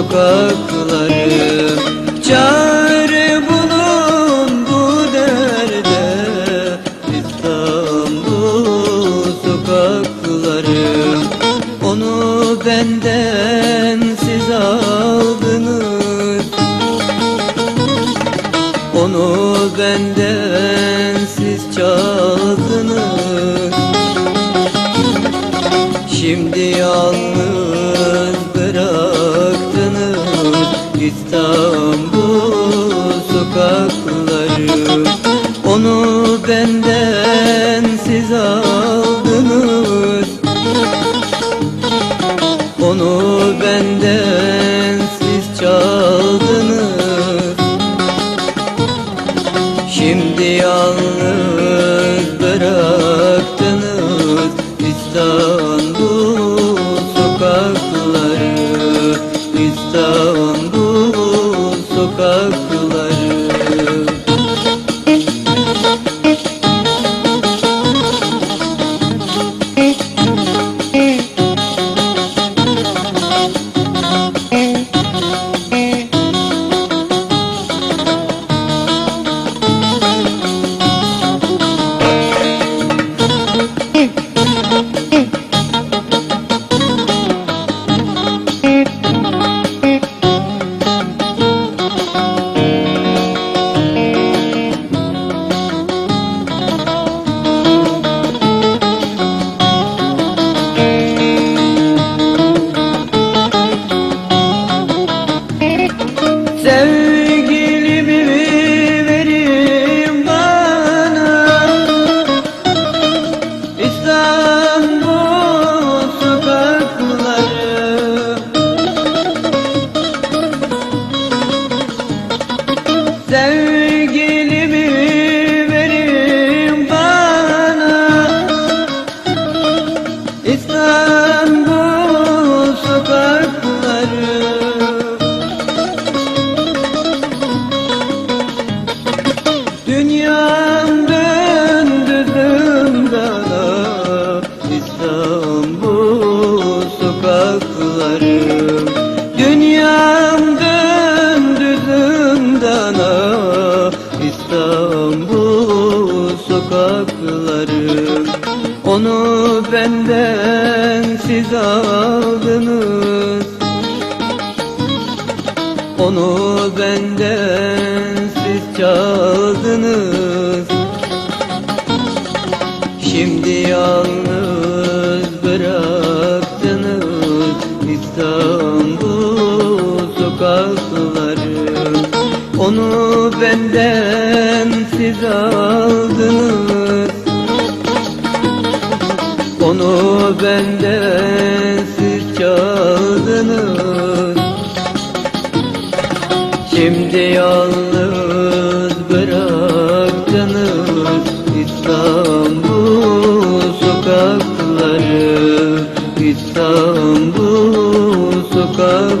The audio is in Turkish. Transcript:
sokakları. Çare bulun bu derde İstanbul sokakları. Onu benden siz aldınız benden siz aldınız. Onu benden siz çaldınız. Şimdi yalnız bıraktınız İstanbul sokakları İstanbul sokakları Sevgilimi verin bana. İstanbul sokakları. Dünyam Onu benden siz aldınız. Onu benden siz çaldınız. Şimdi yalnız bıraktınız İstanbul sokakları. Onu benden siz aldınız benden siz çaldınız Şimdi yalnız bıraktınız İstanbul sokakları. İstanbul sokakları